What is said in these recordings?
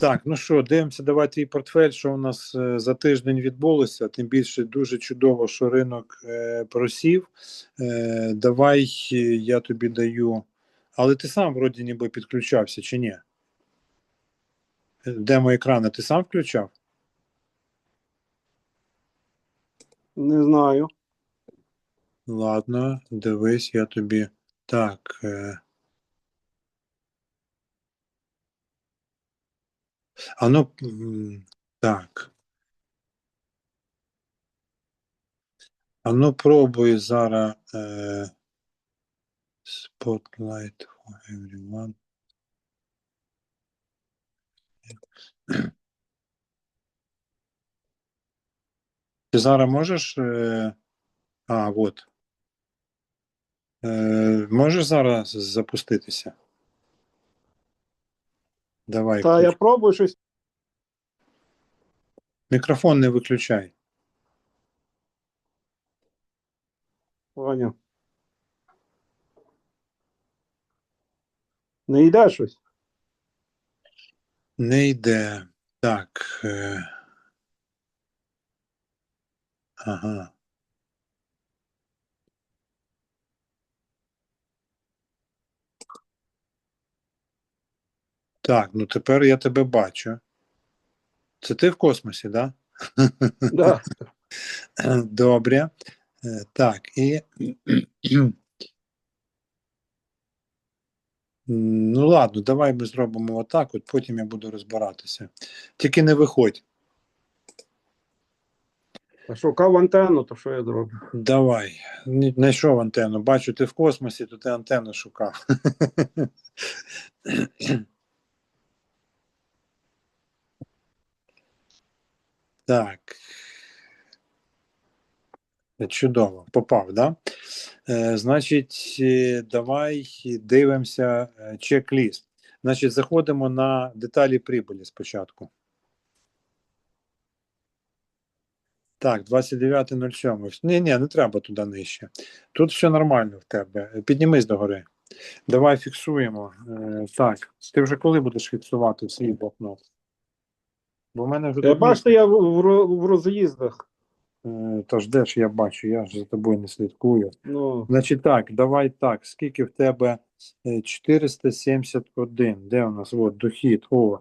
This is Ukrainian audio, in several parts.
Так, ну що, дивимося, давай твій портфель, що у нас е, за тиждень відбулося. Тим більше дуже чудово, що ринок е, просів. Е, давай е, я тобі даю. Але ти сам вроді ніби підключався чи ні? Демо екрана ти сам включав? Не знаю. Ладно, дивись, я тобі. Так. Е... Ну, так. А ну пробуй зараз. Е... Spotlight for everyone. Ти зараз можеш. Е... А, от. Е... Можеш зараз запуститися? Давай. Та я пробую щось. Мікрофон не виключай. Ваня. Не йде щось. Не йде. Так. Е... Ага. Так, ну тепер я тебе бачу. Це ти в космосі, так? Да. Да? Добре. Е, Так, і. Ну, ладно, давай ми зробимо отак, от потім я буду розбиратися. Тільки не виходь. А шукав антенну, то що я зроблю? Давай. Знайшов антенну. Бачу, ти в космосі, то ти антенну шукав. Так. Чудово. Попав, да? Е, значить, е, давай дивимося е, чек-ліст. Значить, заходимо на деталі прибулі спочатку. Так, 29.07. Ні, ні, не треба туди нижче. Тут все нормально в тебе. Піднімись догори. Давай фіксуємо. Е, так, ти вже коли будеш фіксувати свій блокнот? Бо в мене вже Я тут бачите, я в, в, ро- в роз'їздах. Е, Тож де ж я бачу, я ж за тобою не слідкую. Ну, Значить так, давай так. Скільки в тебе Е, 471. Де у нас? От, дохід. О,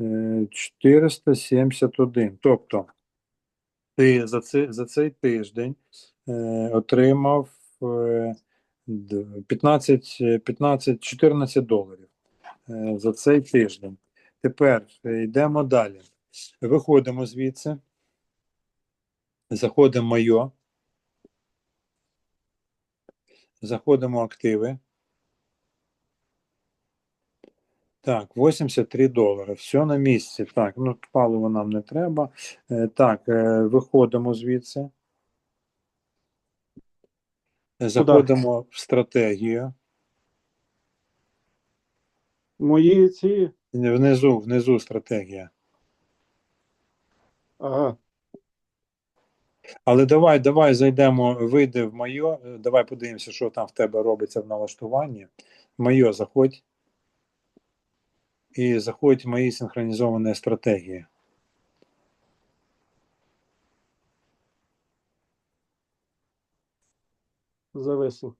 е, 471. Тобто ти за, цей, за цей тиждень е, отримав е, д- 15, е, 15, 14 доларів е, за цей тиждень. Тепер е, йдемо далі. Виходимо звідси. Заходимо майо. Заходимо активи. Так, 83 долари. Все на місці. Так, ну паливо нам не треба. Е, так, е, виходимо звідси. Е, Заходимо в стратегію. мої ці. Внизу, внизу стратегія. Ага. Але давай, давай зайдемо, вийди в майо. е, Давай подивимося, що там в тебе робиться в налаштуванні. Майо заходь. І заходь в мої синхронізовані стратегії. Зависло.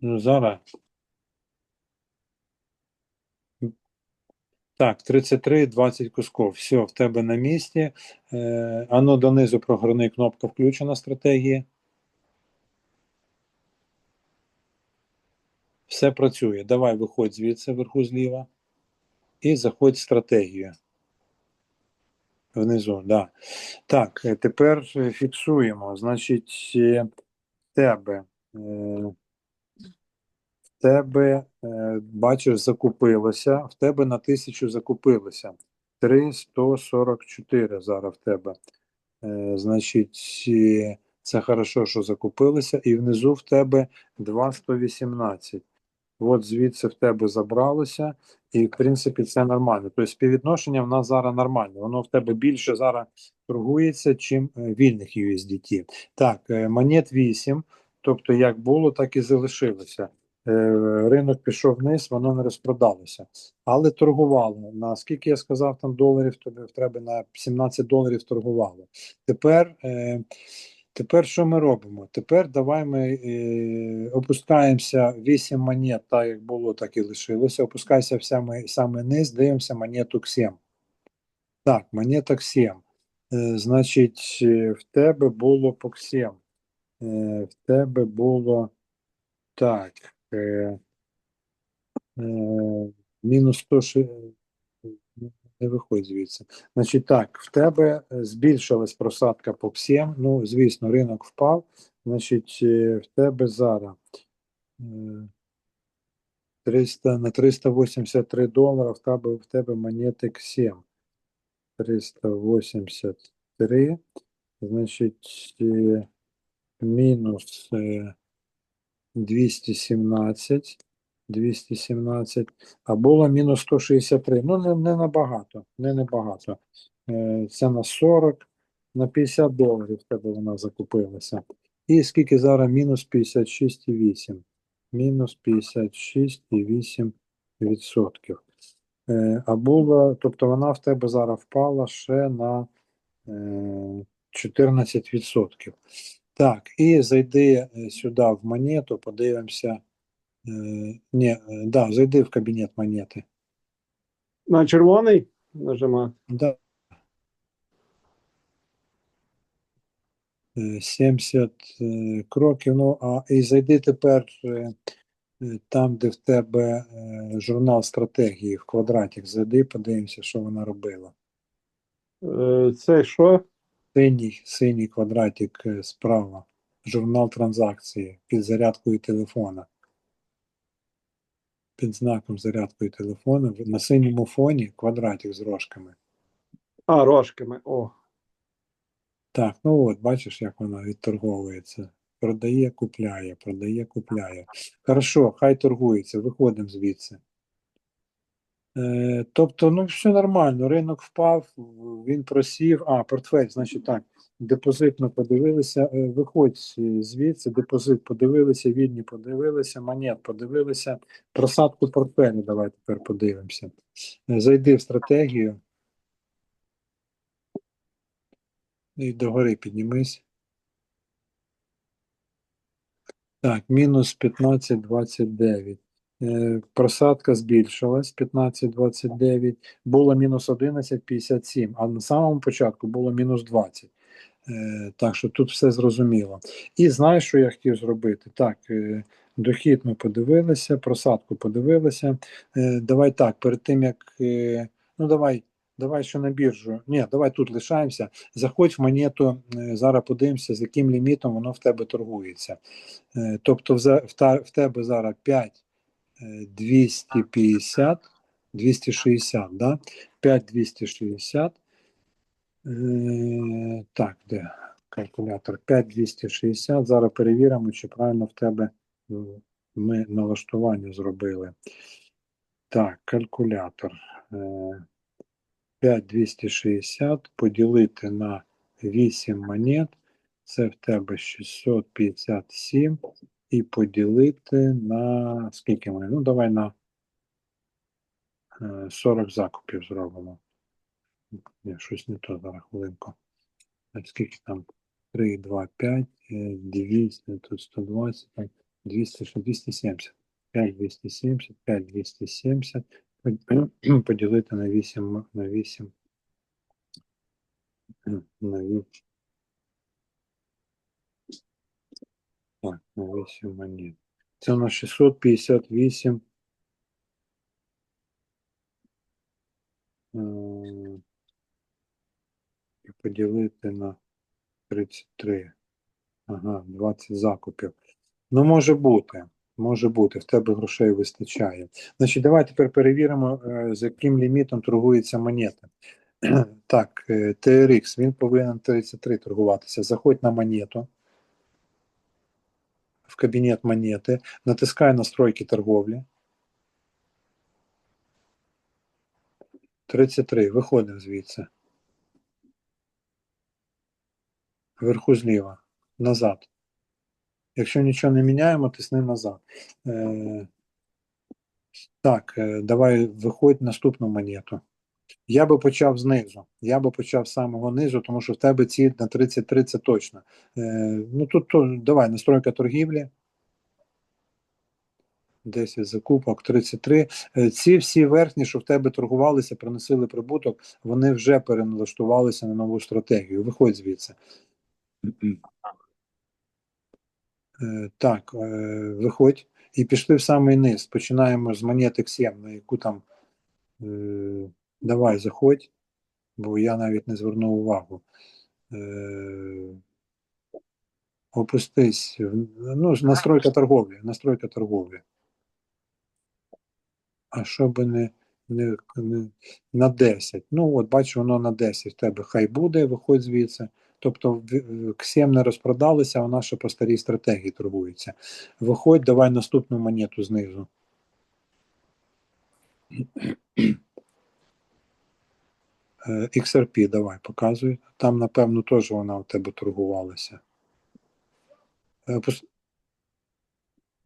Ну, зараз. Так, 33, 20 кусков. Все, в тебе на місці. Е, ано донизу прогорни кнопка включена стратегії. Все працює. Давай виходь звідси вверху зліва. І заходь в стратегію. Внизу, да. Так, е, тепер е, фіксуємо. Значить, е, тебе. Тебе, е, бачиш, закупилося, в тебе на тисячу закупилося. 3,144 зараз в тебе. Е, значить, е, це хорошо, що закупилися, і внизу в тебе 2,118. От звідси в тебе забралося, і в принципі це нормально. Тобто співвідношення в нас зараз нормальне. Воно в тебе більше зараз торгується, чим вільних USDT. Так, монет 8, тобто як було, так і залишилося. Е, ринок пішов вниз, воно не розпродалося. Але торгувало. Наскільки я сказав, там доларів тобі тебе на 17 доларів торгувало. Тепер, е, тепер що ми робимо? Тепер давай ми е, опускаємося 8 монет, так як було, так і лишилося. Опускайся в саме, саме низ, дивимося монету 7. Так, монеток 7. Е, значить, в тебе було по 7. Е, в тебе було так. Е, е, мінус 100, не виходь звідси. Значить так, в тебе збільшилась просадка по 7. Ну, звісно, ринок впав. Значить, е, в тебе зараз е, 300, на 383 долара в тебе, в тебе монетик 7. 383. Значить, мінус 217. 217, а було мінус 163. Ну, не, не набагато, не набагато. Е, Це на 40, на 50 доларів тебе вона закупилася. І скільки зараз? Мінус 56,8. Мінус 56,8 відсотків. Е, А було, тобто вона в тебе зараз впала ще на е, 14 відсотків. Так, і зайди е, сюди в монету, подивимося. Е, ні, е, да, зайди в кабінет монети. На червоний нажимати. Да. Е, 70 е, кроків. Ну, а і зайди тепер там, де в тебе журнал стратегії в квадратик. Зайди, подивимося, що вона робила. Це що? Синій, синій квадратик е, справа. Журнал транзакції під зарядкою телефона. Під знаком зарядкою телефона. На синьому фоні квадратик з рожками. А, рожками. О. Так, ну от, бачиш, як вона відторговується. Продає, купляє, продає, купляє. Хорошо, хай торгується, виходимо звідси. Е, тобто, ну, все нормально, ринок впав, він просів. А, портфель, значить так, депозит ми подивилися, е, виходь звідси, депозит подивилися, відні подивилися, монет подивилися, просадку портфелю давай тепер подивимося. Е, Зайди в стратегію. І догори піднімись. Так, мінус 15,29. Е, просадка збільшилась 15,29. Було мінус 11,57, а на самому початку було мінус 20. Е, так що тут все зрозуміло. І знаєш, що я хотів зробити? Так, е, дохід ми подивилися, просадку подивилися. Давай так, перед тим як. Ну давай, давай ще на біржу. Ні, давай тут лишаємося. Заходь в монету, зараз подивимося, з яким лімітом воно в тебе торгується. Тобто в, в, тебе зараз 5 е, 250, 260, да? 5 260. Е, Так, де калькулятор? 5 260. Зараз перевіримо, чи правильно в тебе е, ми налаштування зробили. Так, калькулятор. Е, 5260 поділити на 8 монет. Це в тебе 657. І поділити на скільки ми? Ну, давай на е, 40 закупів зробимо. Ні, щось не то зараз хвилинку. Скільки там? 3, 2, 5, е, 200, тут 120, так, 200, що 270. 5, 270, 5, 270. Под- Поділити на 8, на 8. е, На 8. Так, на 8 монет. Це у нас 658. е, І поділити на 33. Ага, 20 закупів. Ну, може бути. Може бути, в тебе грошей вистачає. Значить, давай тепер перевіримо, е, з яким лімітом торгується монета. Так, е, TRX, він повинен 33 торгуватися. Заходь на монету. Кабінет монети, натискай настройки торговлі. 33. Виходимо звідси. Вверху зліва. Назад. Якщо нічого не міняємо, тисни назад. Е, так, е, давай виходь наступну монету. Я би почав знизу. Я би почав з самого низу, тому що в тебе ці на 33 це точно. Е, ну тут то, давай, настройка торгівлі. 10 закупок, 33. Е, Ці всі верхні, що в тебе торгувалися, приносили прибуток, вони вже переналаштувалися на нову стратегію. Виходь звідси. Е, Так, е, виходь. І пішли в самий низ. Починаємо з монет X7, на яку там. Давай, заходь, бо я навіть не звернув увагу. Е, Опустись. Ну, настройка торговлі. Настройка торговлі. А що би не, не, не на 10. Ну, от бачу, воно на 10 в тебе хай буде, виходь звідси. Тобто Ксем не розпродалися, вона ще по старій стратегії торгується. Виходь, давай наступну монету знизу. Е, XRP давай, показуй. Там, напевно, теж вона у тебе торгувалася. Е,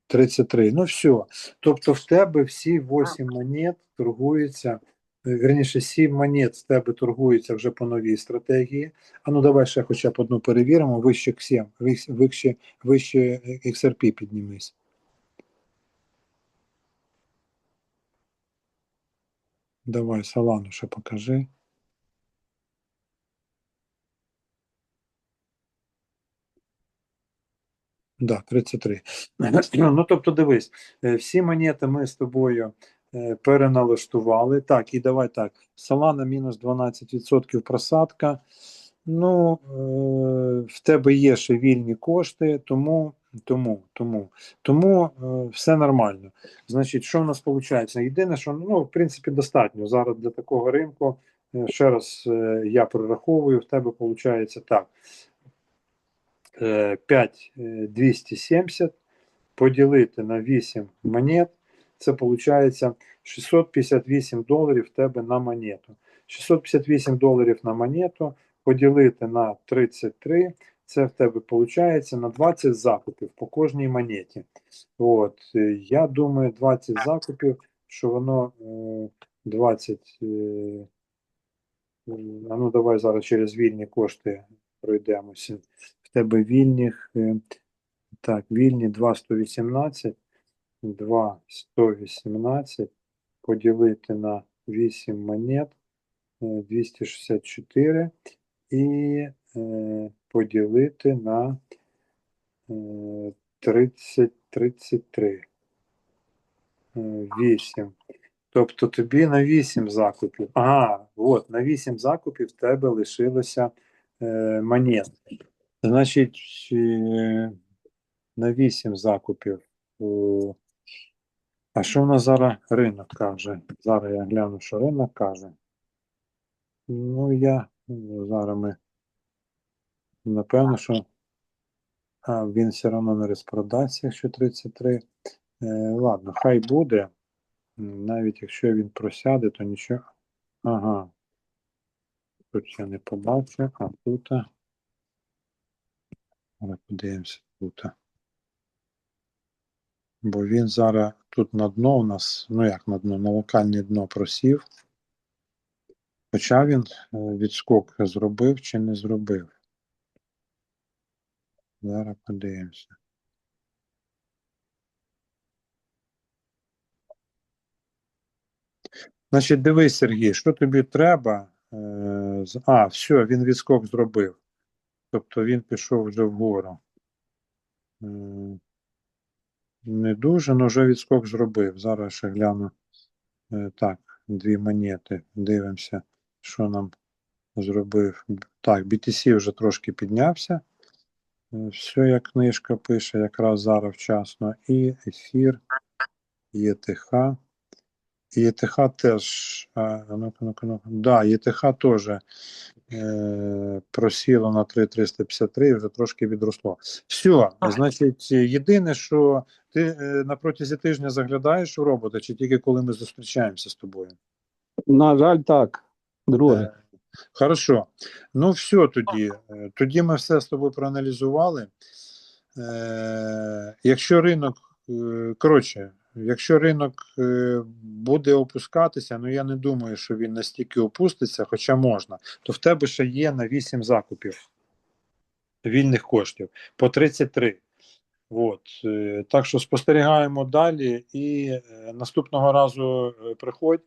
33. Ну все. Тобто в тебе всі 8 монет торгуються. е, Вірніше, 7 монет з тебе торгуються вже по новій стратегії. А ну давай ще хоча б одну перевіримо. Вище XM, вище, вище, е, XRP піднімись. Давай Солану ще покажи. Да, 33. Ну, тобто, дивись, е, всі монети ми з тобою е, переналаштували. Так, і давай так. Солана мінус 12% просадка. Ну, е, в тебе є ще вільні кошти, тому, тому, тому, тому все нормально. Значить, що в нас виходить? Єдине, що ну, в принципі, достатньо зараз для такого ринку. Ще раз я прораховую, в тебе виходить так. Е, 5270 поділити на 8 монет, це виходить 658 доларів в тебе на монету. 658 доларів на монету поділити на 33, це в тебе виходить на 20 закупів по кожній монеті. От, е, я думаю, 20 закупів, що воно е, 20. е, е, А ну давай зараз через вільні кошти пройдемося. Тебе вільних. е, Так, вільні 2,118, 2,118 поділити на 8 монет, е, 264 і е, поділити на е, 30, 33. Е, 8. Тобто тобі на 8 закупів. Ага, от, на 8 закупів в тебе лишилося е, монет. Значить, е, на 8 закупів. А що в нас зараз ринок каже? Зараз я гляну, що ринок каже. Ну, я зараз ми. Напевно, що а, він все одно не розпродасться, якщо 33. Е, ладно, хай буде. Навіть якщо він просяде, то нічого. Ага. Тут я не побачив, а тут. Зараз подивимося тут. Бо він зараз тут на дно у нас, ну як на дно, на локальне дно просів. Хоча він е, відскок зробив чи не зробив. Зараз подивимося. Значить, дивись, Сергій, що тобі треба? Е, А, все, він відскок зробив. Тобто він пішов вже вгору. Не дуже, але вже відскок зробив. Зараз ще гляну. Е, Так, дві монети. Дивимося, що нам зробив. Так, BTC вже трошки піднявся. Е, Все, як книжка пише, якраз зараз вчасно. І ефір, і ЕТХ. І ЕТХ теж. А, ну-ка, ну-ка, ну-ка. Да, ЕТХ теж е, просіло на 3,353 і вже трошки відросло. Все, значить, єдине, що ти е, на протязі тижня заглядаєш у робота, чи тільки коли ми зустрічаємося з тобою? На жаль, так. Друге. Е, Хорошо. Ну, все тоді. Е, Тоді ми все з тобою проаналізували. Е, якщо ринок, е, коротше, якщо ринок е, буде опускатися, ну я не думаю, що він настільки опуститься, хоча можна, то в тебе ще є на 8 закупів вільних коштів по 33. От, е, так що спостерігаємо далі, і е, наступного разу приходь,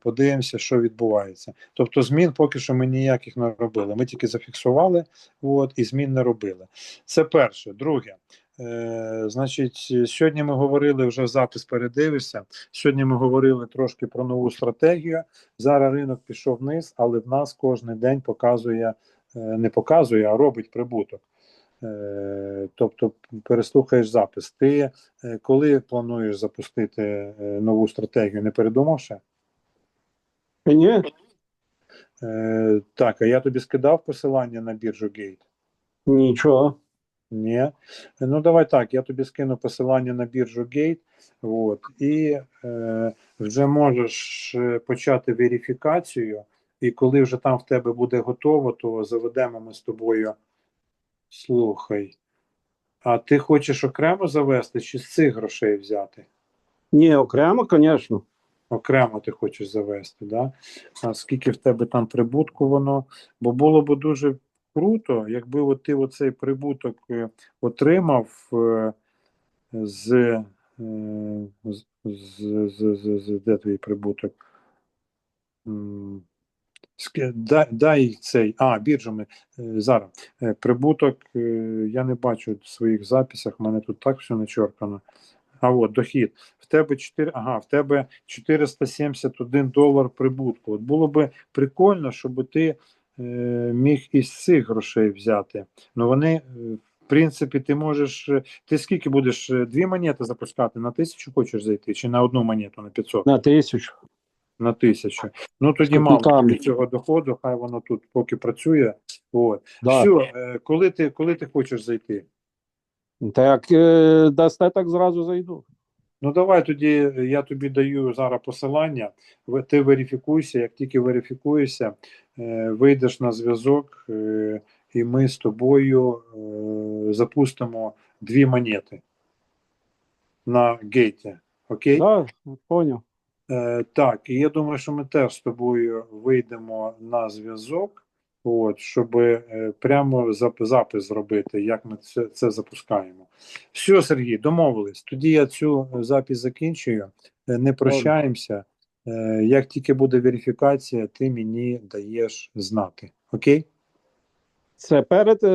подивимося, що відбувається. Тобто змін поки що ми ніяких не робили. Ми тільки зафіксували, от, і змін не робили. Це перше. Друге, е, значить, сьогодні ми говорили вже запис передивишся. Сьогодні ми говорили трошки про нову стратегію. Зараз ринок пішов вниз, але в нас кожен день показує, е, не показує, а робить прибуток. Е, Тобто переслухаєш запис. Ти е, коли плануєш запустити е, нову стратегію? Не передумав ще? Ні, Е, Так, а я тобі скидав посилання на біржу Gate? нічого. Ні. Ну давай так, я тобі скину посилання на біржу Gate, от, і е, вже можеш е, почати верифікацію, і коли вже там в тебе буде готово, то заведемо ми з тобою. Слухай. А ти хочеш окремо завести чи з цих грошей взяти? Ні, окремо, звісно. Окремо ти хочеш завести, да? А скільки в тебе там прибутку воно? Бо було б дуже круто, якби от ти оцей прибуток е, отримав е, з, е, з, з, з, з, з де твій прибуток? Дай, дай цей, а, біржами. Зараз. Прибуток, я не бачу в своїх записах, в мене тут так все начеркано. А от дохід. В тебе 4, ага, в тебе 471 долар прибутку. От було би прикольно, щоб ти міг із цих грошей взяти. Ну вони, е, в принципі, ти можеш. е, Ти скільки будеш е, дві монети запускати? На тисячу хочеш зайти? Чи на одну монету на 500? На тисячу. На тисячу. Ну тоді мало цього доходу, хай воно тут поки працює. От. Да. Все, е, коли ти, коли ти хочеш зайти? Та як е, дасте, так зразу зайду. Ну давай тоді е, я тобі даю зараз посилання. Ти верифікуйся. Як тільки верифікуєшся, е, вийдеш на зв'язок, е, і ми з тобою запустимо дві монети на гейті. Окей? Да, поняв. Так, і я думаю, що ми теж з тобою вийдемо на зв'язок, от, щоб е, прямо запис зробити, як ми це, це запускаємо. Все, Сергій, домовились. Тоді я цю е, запись закінчую. Е, Не прощаємося. Як тільки буде верифікація, ти мені даєш знати. Окей? Це перед е,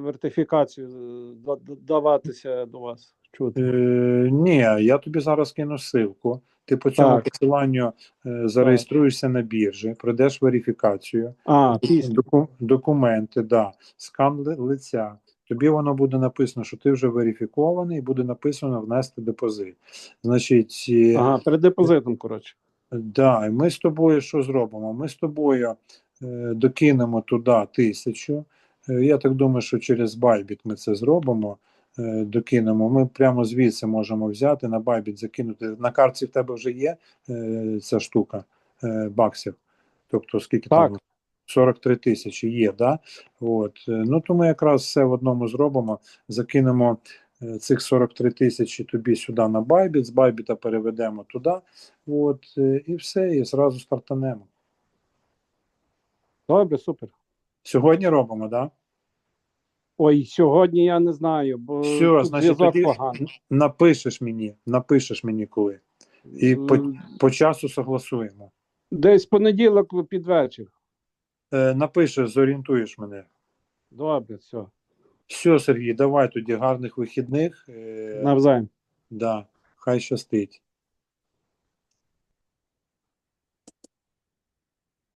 вертифікацією да- да- даватися до вас. Чути. Е, ні, я тобі зараз кину ссылку. Ти по цьому Так. посиланню е, зареєструєшся на біржі, пройдеш верифікацію. А. Доку- документи, да, скан лиця. Тобі воно буде написано, що ти вже верифікований, і буде написано внести депозит. Значить, е, Ага, перед депозитом, коротше. да, і ми з тобою що зробимо? Ми з тобою е, докинемо туди тисячу. Е, я так думаю, що через Bybit ми це зробимо. Е, докинемо. Ми прямо звідси можемо взяти на Bybit, закинути. На картці в тебе вже є е, ця штука е, баксів. Тобто, скільки Так. там 43 тисячі є, да? От. Ну то ми якраз все в одному зробимо. Закинемо цих 43 тисячі тобі сюди на Bybit, з Bybit переведемо туди. От, і все, і зразу стартанемо. Добре, супер. Сьогодні робимо, да? Ой, сьогодні я не знаю, бо Все, тут значить, зв'язок тоді поганий. напишеш мені, напишеш мені коли. І по, по часу согласуємо. Десь понеділок під вечір. Е, напишеш, зорієнтуєш мене. Добре, все. Все, Сергій, давай тоді гарних вихідних. Е, Навзаєм. да, хай щастить.